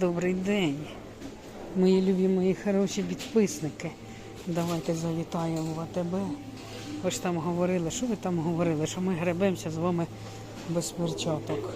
Добрий день, мої любі, мої хороші підписники. Давайте завітаємо в АТБ. Ви ж там говорили, що ви там говорили, що ми гребемося з вами без перчаток.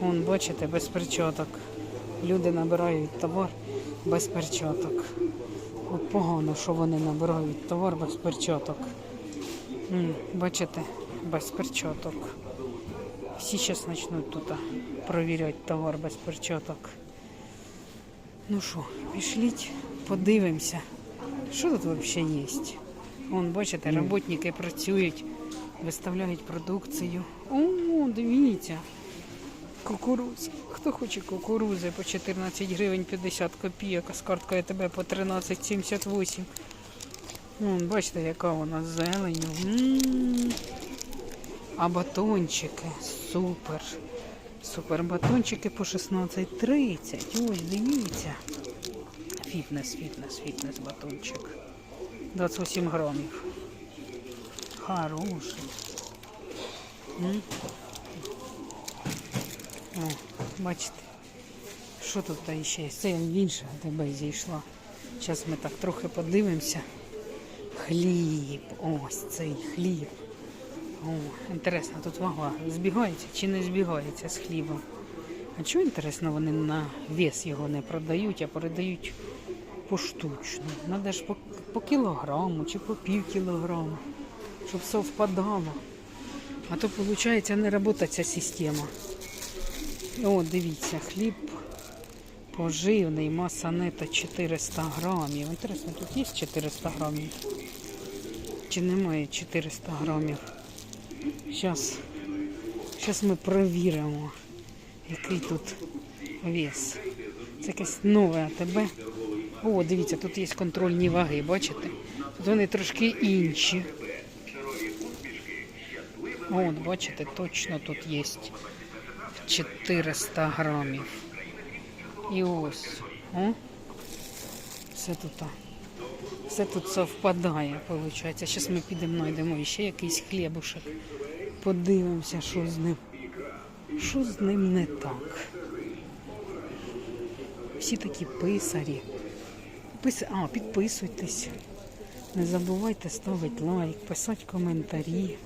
Вон, бачите, без перчаток. Люди набирають товар без перчаток. От погано, що вони набирають товар без перчаток. Бачите, без перчаток. Всі зараз почнуть тут провіряти товар без перчаток. Ну що, пішліть, подивимося, що тут взагалі є. Вон, бачите, роботники працюють, виставляють продукцію. О, дивіться. Кукурудза. Хто хоче кукурузи по 14 гривень 50 копійок, а з карткою тебе по 13,78. Вон, бачите, яка вона зеленю. А батончики супер. Супер батончики по 16,30. Ось, дивіться. Фітнес, фітнес, фітнес батончик. 28 грамів. Хороший. М? О, бачите, що тут та ще є? Це інше тебе зійшла. Зараз ми так трохи подивимося. Хліб. Ось цей хліб. О, інтересно, тут вага збігається чи не збігається з хлібом. А чого інтересно, вони на вес його не продають, а передають поштучно. Надо ж по, по кілограму чи по пів кілограму, щоб все впадало. А то, виходить, не працює ця система. О, дивіться, хліб поживний, маса нета 400 грамів. Інтересно, тут є 400 грамів? Чи немає 400 грамів? Зараз, зараз ми перевіримо, який тут вес. Це якесь нове АТБ. О, дивіться, тут є контрольні ваги, бачите? Тут вони трошки інші. От, бачите, точно тут є 400 грамів. І ось. О, все тут. Все тут совпадає, виходить. Зараз ми підемо, знайдемо ще якийсь хлібушек. Подивимося, що з ним. Що з ним не так. Всі такі писарі. Пис... А, підписуйтесь. Не забувайте ставити лайк, писати коментарі.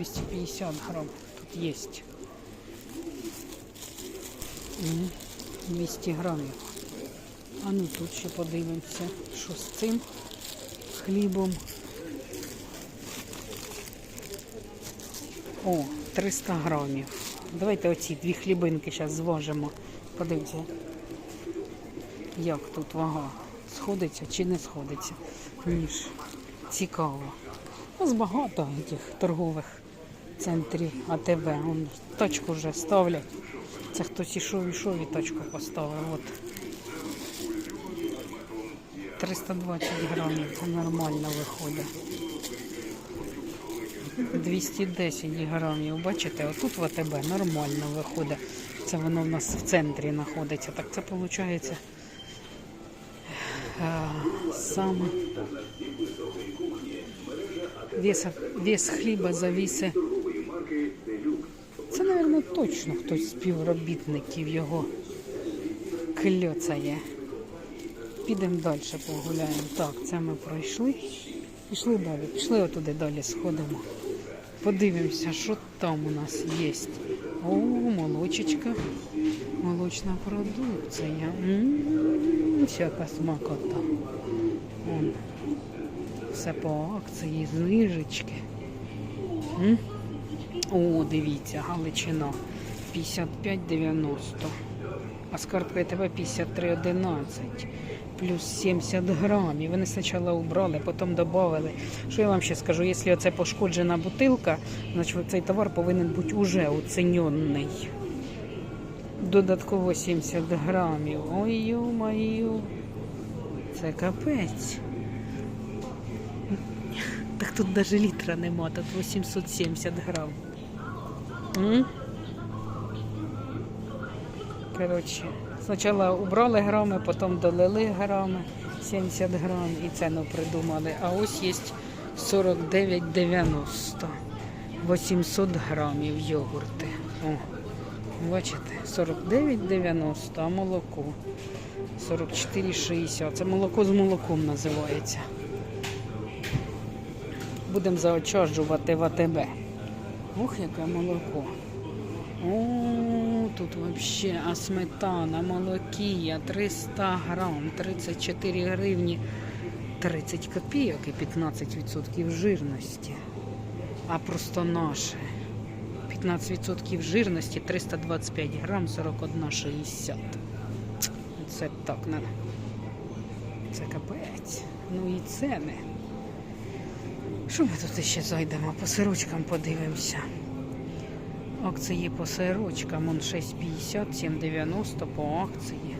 250 грам. Тут є. 200 грамів. А ну тут ще подивимося, що з цим хлібом. О, 300 грамів. Давайте оці дві хлібинки зараз зважимо. Подивіться, як тут вага. Сходиться чи не сходиться. Ніж цікаво. У нас багато тих торгових центрів АТБ. Вон тачку вже ставлять. Це хтось ішов, ішов і тачку поставив. От. 320 грамів це нормально виходить. 210 грамів. Бачите, отут в АТБ нормально виходить. Це воно в нас в центрі знаходиться. Так це виходить саме вес, вес хліба завісе. Це, мабуть, точно хтось з співробітників його кльоцає. Підемо далі погуляємо. Так, це ми пройшли. Пішли далі. Пішли отуди далі, сходимо. Подивимося, що там у нас є. О, молочечка. Молочна продукція. М, Всяка смакота. Вон. Все по акції, знижечки. М? О, дивіться, Галичина 55,90. А з карткою тебе 53,11. Плюс 70 грамів. Вони спочатку убрали, потім додали. Що я вам ще скажу? Якщо це пошкоджена бутилка, значить цей товар повинен бути уже оцінений. Додатково 70 грамів. Ой, ё-моё. Це капець. Так тут навіть літра нема, тут 870 грам. М? Коротше, Спочатку убрали грами, потім долили грами 70 грам і ціну придумали. А ось є 49,90. 800 грамів йогурти. О, бачите, 49,90, а молоко 44,60. Це молоко з молоком називається. Будемо заочаджувати в АТБ. Ох, яке молоко. О, тут вообще, а сметана, молокія, 300 грам, 34 гривні, 30 копійок і 15% жирності. А просто наше. 15% жирності, 325 грам, 41,60. Це так, не. Це капець. Ну і ціни. Що ми тут ще зайдемо? По сирочкам подивимося. Акції по сирочкам, он 6,50, 7,90 по акції.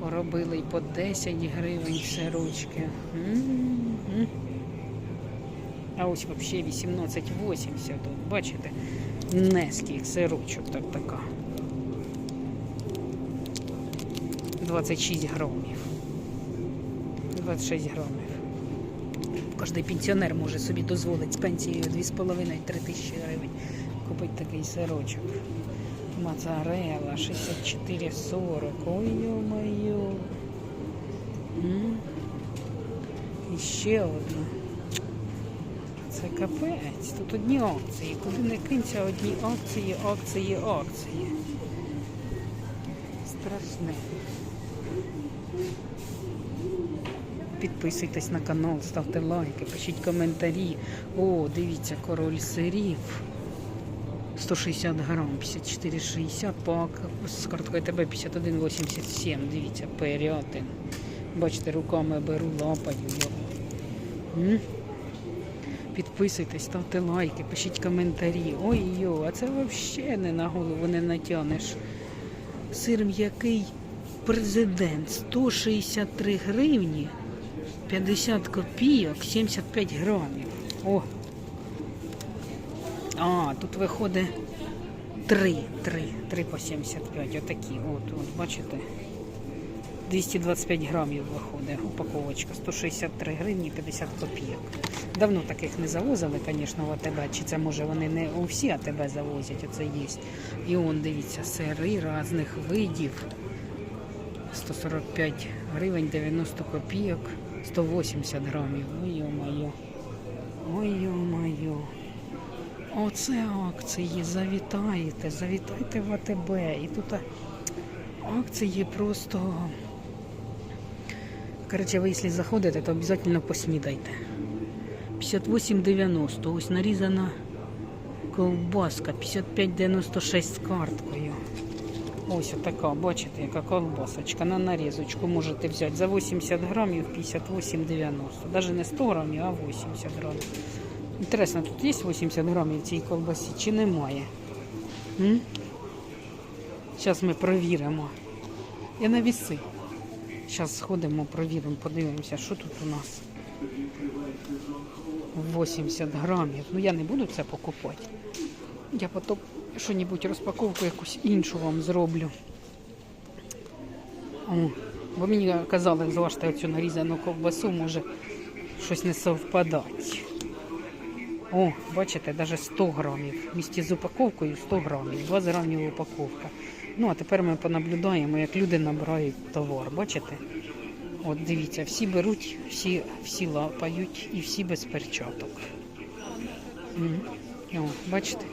Поробили і по 10 гривень сирочки. А ось взагалі 18,80 тут, бачите? Нескільки сирочок так така. 26 грамів. 26 грамів. Кожний пенсіонер може собі дозволити з пенсією 2,5-3 тисячі гривень купити такий сирочок. Моцарелла 64,40. Ой. М? І ще одна. Це капець. Тут одні акції. Куди не кинься, одні акції, акції, акції. Страшне. Підписуйтесь на канал, ставте лайки, пишіть коментарі. О, дивіться, король сирів. 160 грам, 54,60, пак з карткою ТБ 51,87. Дивіться, перятин. Бачите, руками беру, лапаю його. Підписуйтесь, ставте лайки, пишіть коментарі. Ой йо, а це взагалі не на голову не натягнеш. Сир м'який президент 163 гривні, 50 копійок, 75 грамів. О! А, тут виходить 3, 3, 3 по 75, отакі. От, от, бачите? 225 грамів виходить упаковочка, 163 гривні 50 копійок. Давно таких не завозили, звісно, в АТБ. Чи це може вони не у всі АТБ завозять, оце є. І он, дивіться, сири різних видів. 145 гривень 90 копійок, 180 грамів. Ой, йо-моє. Ой, йо-моє. Оце акції. Завітаєте, завітайте в АТБ. І тут акції просто. Короче, ви якщо заходите, то обов'язково поснідайте. 58,90. Ось нарізана ковбаска. 55,96 з карткою. Ось така, бачите, яка колбасочка. На нарізочку можете взяти за 80 грамів 58,90. Навіть не 100 грамів, а 80 грамів. Інтересно, тут є 80 грамів цій колбасі чи немає? Зараз ми провіримо. Я на віси. Зараз сходимо, провіримо, подивимося, що тут у нас. 80 грамів. Ну я не буду це покупати. Я потім що-небудь розпаковку якусь іншу вам зроблю. О, бо мені казали, зважте цю нарізану ковбасу, може щось не совпадати. О, бачите, навіть 100 грамів. В місті з упаковкою 100 грамів, 20 грамів упаковка. Ну, а тепер ми понаблюдаємо, як люди набирають товар. Бачите? От дивіться, всі беруть, всі, всі лапають і всі без перчаток. О, бачите?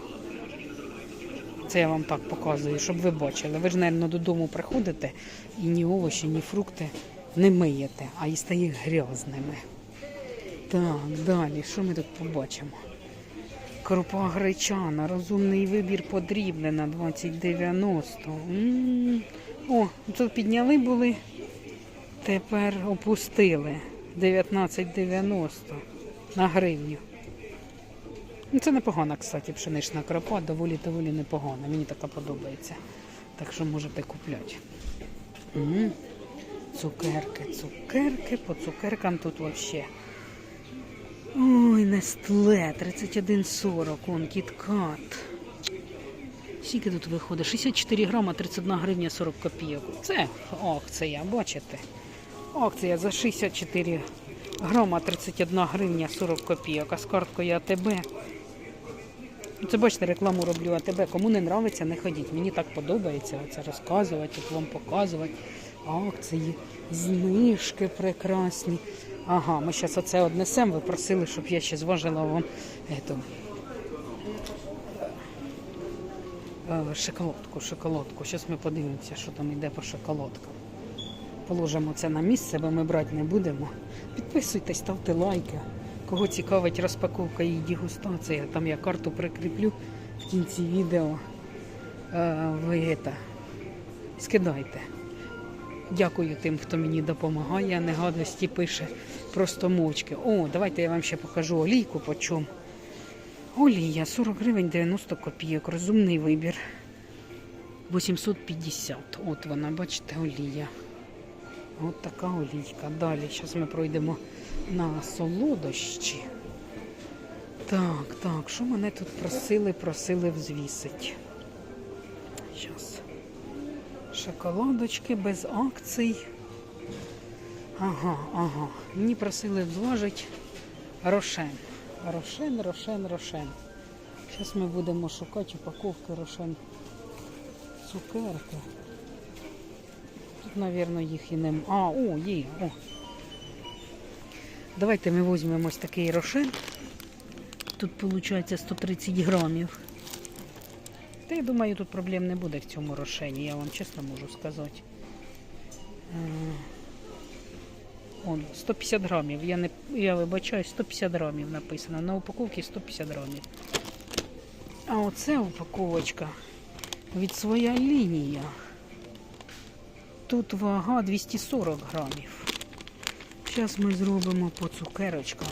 Це я вам так показую, щоб ви бачили. Ви ж, мабуть, додому приходите і ні овочі, ні фрукти не миєте, а їсте їх грязними. Так, далі, що ми тут побачимо? Крупа гречана, розумний вибір подрібнена 2090. О, тут підняли були, тепер опустили 19,90 на гривню. Ну, Це непогана, кстати, пшенична кропа, доволі доволі непогана. Мені така подобається. Так що можете купляти. Цукерки, цукерки, по цукеркам тут взагалі. Ой, Нестле, 31,40, он кіткат. Скільки тут виходить? 64 грама, 31 гривня 40 копійок. Це акція, бачите? Акція за 64 грама, 31 гривня 40 копійок. А з карткою АТБ. Ну, Це бачите, рекламу роблю АТБ. Кому не нравиться, не ходіть. Мені так подобається це розказувати, от вам показувати. Акції, знижки прекрасні. Ага, ми зараз оце однесемо. Ви просили, щоб я ще зважила вам ету, е, шоколадку, шоколадку. Зараз ми подивимося, що там йде по шоколадкам. Положимо це на місце, бо ми брати не будемо. Підписуйтесь, ставте лайки. Кого цікавить розпаковка і дегустація, там я карту прикріплю в кінці відео. Е, Ви це, скидайте. Дякую тим, хто мені допомагає, а не гадості пише просто мовчки. О, давайте я вам ще покажу олійку по чому. Олія 40 гривень 90 копійок. Розумний вибір. 850. От вона, бачите, олія. От така олійка. Далі зараз ми пройдемо на солодощі. Так, так, що мене тут просили, просили взвісить. Зараз. Шоколадочки без акцій. Ага, ага. Мені просили зважити рошен. Рошен, рошен, рошен. Зараз ми будемо шукати упаковки рошен. Цукерки. Тут, мабуть, їх і нема. А, о, є. О. Давайте ми візьмемо ось такий рошен. Тут виходить 130 грамів. Та я думаю, тут проблем не буде в цьому рошені, я вам чесно можу сказати. Он, 150 грамів. Я не я вибачаю, 150 грамів написано. На упаковці 150 грамів. А оце упаковочка від своя лінія. Тут вага 240 грамів. Зараз ми зробимо по цукерочкам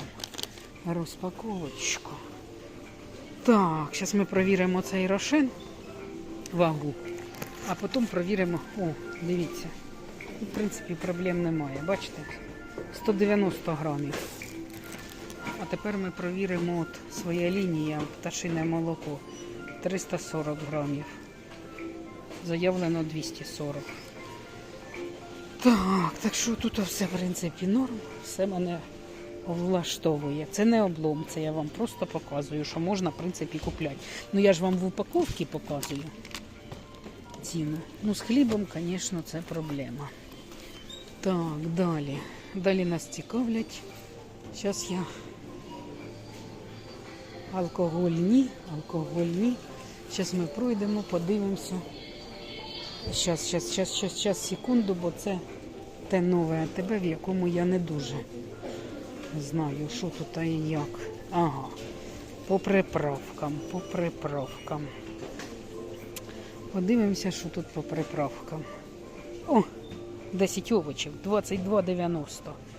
розпаковочку. Так, зараз ми провіримо цей рошен вагу, а потім провіримо. О, дивіться. В принципі, проблем немає. Бачите? 190 грамів. А тепер ми провіримо от своя лінія пташине молоко. 340 грамів. Заявлено 240. Так, так що тут все, в принципі, норм. Все мене влаштовує. Це не облом, це я вам просто показую, що можна, в принципі, купляти. Ну я ж вам в упаковці показую ціну. Ну, з хлібом, звісно, це проблема. Так, далі. Далі нас цікавлять. Зараз я алкогольні, алкогольні. Зараз ми пройдемо, подивимося. Зараз, зараз, зараз, зараз, зараз, секунду, бо це те нове АТБ, в якому я не дуже знаю, що тут і як. Ага. По приправкам, по приправкам. Подивимося, що тут по приправкам. О, 10 овочів, 22,90,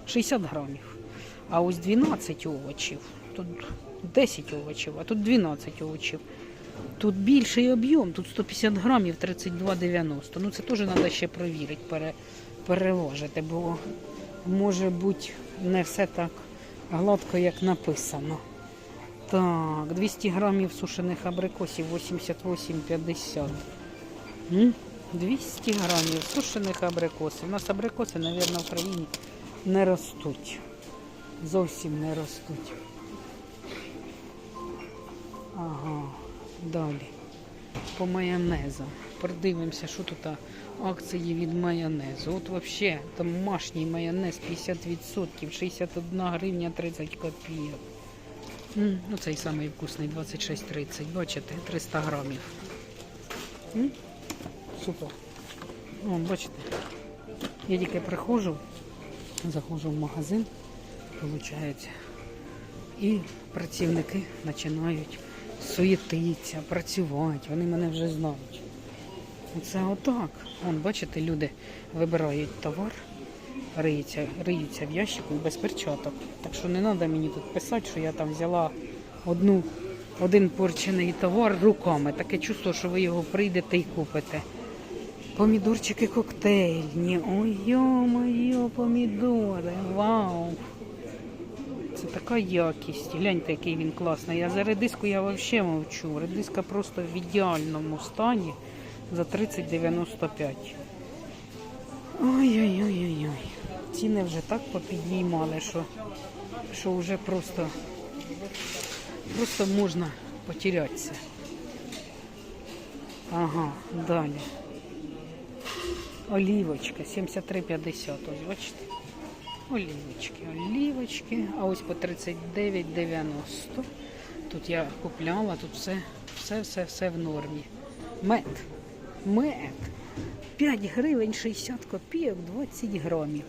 60 грамів. А ось 12 овочів. Тут 10 овочів, а тут 12 овочів. Тут більший об'єм, тут 150 грамів 32,90. Ну це теж треба ще перевірити, пере, переважити, бо може бути не все так гладко, як написано. Так, 200 грамів сушених абрикосів 88,50. М? 200 грамів сушених абрикосів. У нас абрикоси, мабуть, в країні не ростуть. Зовсім не ростуть. Ага, далі. По майонезам. Продивимося, що тут акції від майонезу. От взагалі домашній майонез 50%, 61 гривня 30 копійок. Ну, цей самий вкусний 26,30. Бачите, 300 грамів. Супер. О, бачите, я тільки приходжу, заходжу в магазин, виходить, і працівники починають суєтитися, працювати. Вони мене вже знають. Це отак. Вон, бачите, люди вибирають товар, риються, риються в ящику без перчаток. Так що не треба мені тут писати, що я там взяла одну, один порчений товар руками. Таке чувство, що ви його прийдете і купите. Помідорчики коктейльні. Ой, йо-моє, помідори. Вау! Це така якість. Гляньте, який він класний. А за редиску я взагалі мовчу. Редиска просто в ідеальному стані за 30,95. Ой-ой-ой-ой-ой. Ціни вже так попіднімали, що, що вже просто, просто можна потерятися. Ага, далі. Олівочка 73,50. Ось бачите. Олівочки, олівочки. А ось по 39,90. Тут я купляла, тут все, все, все, все в нормі. Мед. Мед. 5 гривень 60 копійок 20 грамів.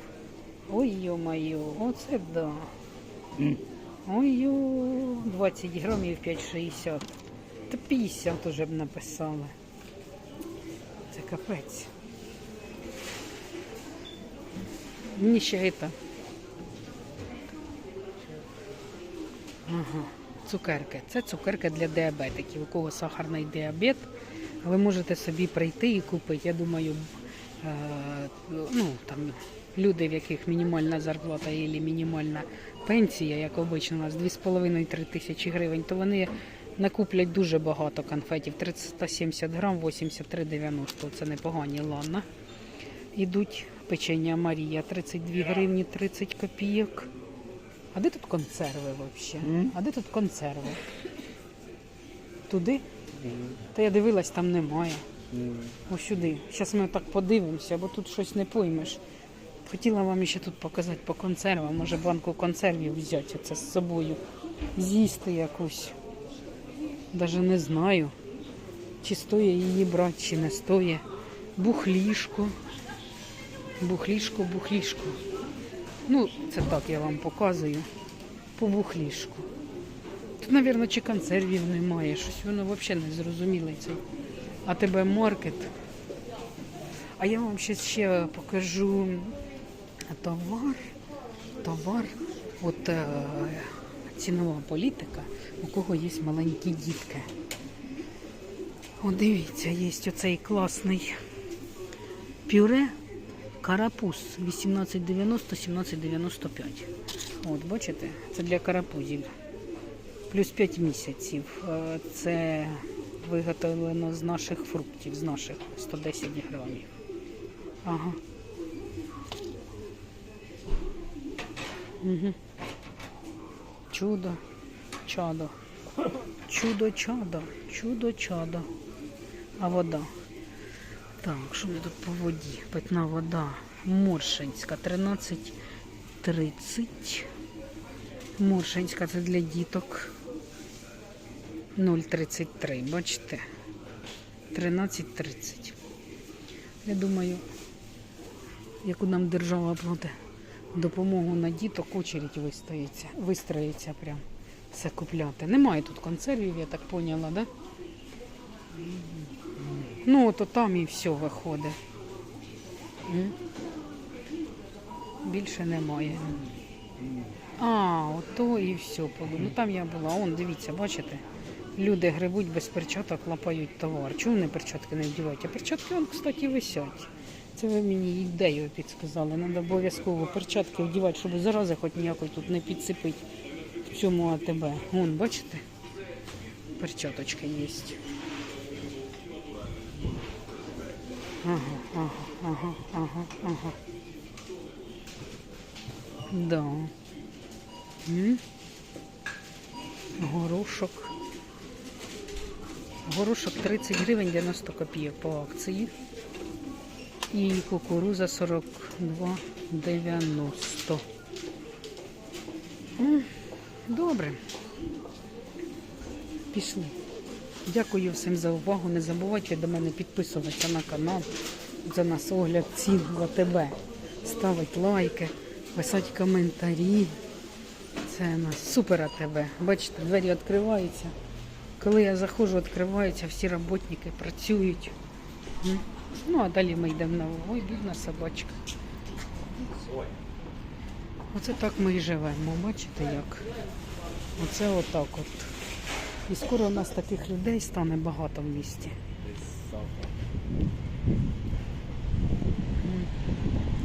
Ой йо-моє, оце да. Ой йо, 20 грамів 5,60. Та 50 уже б написали. Це капець. Мені ще это. Ага, цукерки. Це цукерки для діабетиків. У кого сахарний діабет, ви можете собі прийти і купити. Я думаю, е, ну там люди, в яких мінімальна зарплата і мінімальна пенсія, як обично, у нас 2,5-3 тисячі гривень, то вони накуплять дуже багато конфетів. 370 грам, 83,90. Це непогані, ладно. Ідуть печення Марія 32 гривні 30 копійок. А де тут консерви взагалі? А де тут консерви? Туди? Та я дивилась, там немає. Ось сюди. Зараз ми так подивимося, бо тут щось не поймеш. Хотіла вам ще тут показати по консервам. Може банку консервів взяти це з собою. З'їсти якусь. Даже не знаю, чи стоїть її брати, чи не стоїть. Бухлішко. Бухлішко, бухлішко. Ну, це так я вам показую. По бухлішку. Тут, мабуть, чи консервів немає, щось воно взагалі не зрозуміле цей. А тебе маркет. А я вам ще, ще покажу товар. Товар. От е, цінова політика, у кого є маленькі дітки. О, дивіться, є оцей класний пюре карапуз 18,90 17,95. От, бачите, це для карапузів. Плюс 5 місяців. Е, Це виготовлено з наших фруктів, з наших 110 грамів. Ага. Угу. Чудо, чадо. Чудо чадо, чудо чадо. А вода. Так, що тут по воді? Питна вода. Моршинська 13,30. Моршинська це для діток. 0,33. Бачите? 13,30. Я думаю, яку нам держава платить допомогу на діток, очередь вистоїться, вистроїться прям все купляти. Немає тут консервів, я так поняла, да? Ну, то там і все виходить. Більше немає. А, ото і все. Ну там я була. Он, дивіться, бачите? Люди грибуть без перчаток, лапають товар. Чому вони перчатки не вдівають? А перчатки, вон, кстати, висять. Це ви мені ідею підсказали. Треба обов'язково перчатки вдівати, щоб зарази хоч ніякої тут не підсипить в цьому АТБ. Вон, бачите? Перчаточка є. Ага, ага, ага, ага, ага. Да. М? Горошок. Горошок 30 гривень 90 копійок по акції. І кукуруза 42,90. М, Добре. Пішли. Дякую всім за увагу. Не забувайте до мене підписуватися на канал. За нас огляд цін в АТБ. Ставити лайки, писати коментарі. Це у супер АТБ. Бачите, двері відкриваються. Коли я заходжу, відкриваються, всі роботники працюють. Ну, а далі ми йдемо на ой, бідна собачка. Оце так ми і живемо. Бачите як? Оце отак от. І скоро у нас таких людей стане багато в місті.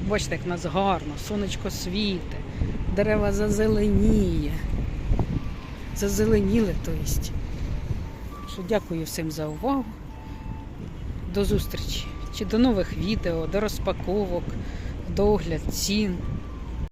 Бачите, як нас гарно, сонечко світе, дерева зазеленіє. Зазеленіли, то. Що дякую всім за увагу. До зустрічі. Чи до нових відео, до розпаковок, до огляд цін.